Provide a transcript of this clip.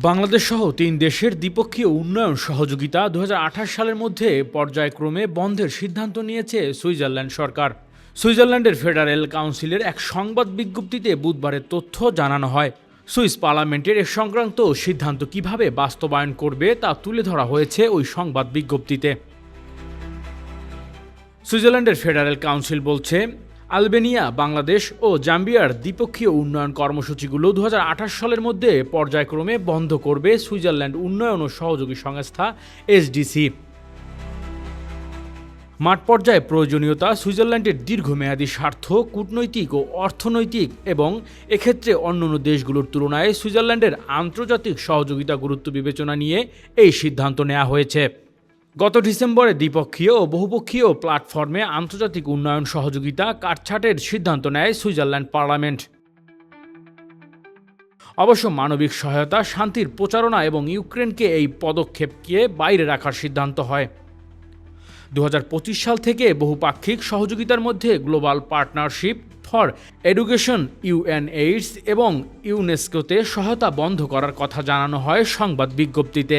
বাংলাদেশ সহ তিন দেশের দ্বিপক্ষীয় উন্নয়ন সহযোগিতা দু হাজার আঠাশ সালের মধ্যে পর্যায়ক্রমে বন্ধের সিদ্ধান্ত নিয়েছে সুইজারল্যান্ড সরকার। সুইজারল্যান্ডের ফেডারেল কাউন্সিলের এক সংবাদ বিজ্ঞপ্তিতে বুধবারের তথ্য জানানো হয়। সুইস পার্লামেন্টের এ সংক্রান্ত সিদ্ধান্ত কীভাবে বাস্তবায়ন করবে তা তুলে ধরা হয়েছে ওই সংবাদ বিজ্ঞপ্তিতে। সুইজারল্যান্ডের ফেডারেল কাউন্সিল বলছে আলবেনিয়া, বাংলাদেশ ও জাম্বিয়ার দ্বিপক্ষীয় উন্নয়ন কর্মসূচিগুলো দু হাজার আঠাশ সালের মধ্যে পর্যায়ক্রমে বন্ধ করবে সুইজারল্যান্ড উন্নয়ন ও সহযোগী সংস্থা এসডিসি। মাঠ পর্যায়ে প্রয়োজনীয়তা সুইজারল্যান্ডের দীর্ঘমেয়াদী স্বার্থ, কূটনৈতিক ও অর্থনৈতিক এবং এক্ষেত্রে অন্যান্য দেশগুলোর তুলনায় সুইজারল্যান্ডের আন্তর্জাতিক সহযোগিতা গুরুত্ব বিবেচনা নিয়ে এই সিদ্ধান্ত নেওয়া হয়েছে। গত ডিসেম্বরে দ্বিপক্ষীয় ও বহুপক্ষীয় প্ল্যাটফর্মে আন্তর্জাতিক উন্নয়ন সহযোগিতা কাটছাটের সিদ্ধান্ত নেয় সুইজারল্যান্ড পার্লামেন্ট। অবশ্য মানবিক সহায়তা, শান্তির প্রচারণা এবং ইউক্রেনকে এই পদক্ষেপকে বাইরে রাখার সিদ্ধান্ত হয়। দু হাজার পঁচিশ সাল থেকে বহুপাক্ষিক সহযোগিতার মধ্যে global partnership for education, UNAIDS এবং ইউনেস্কোতে সহায়তা বন্ধ করার কথা জানানো হয় সংবাদ বিজ্ঞপ্তিতে।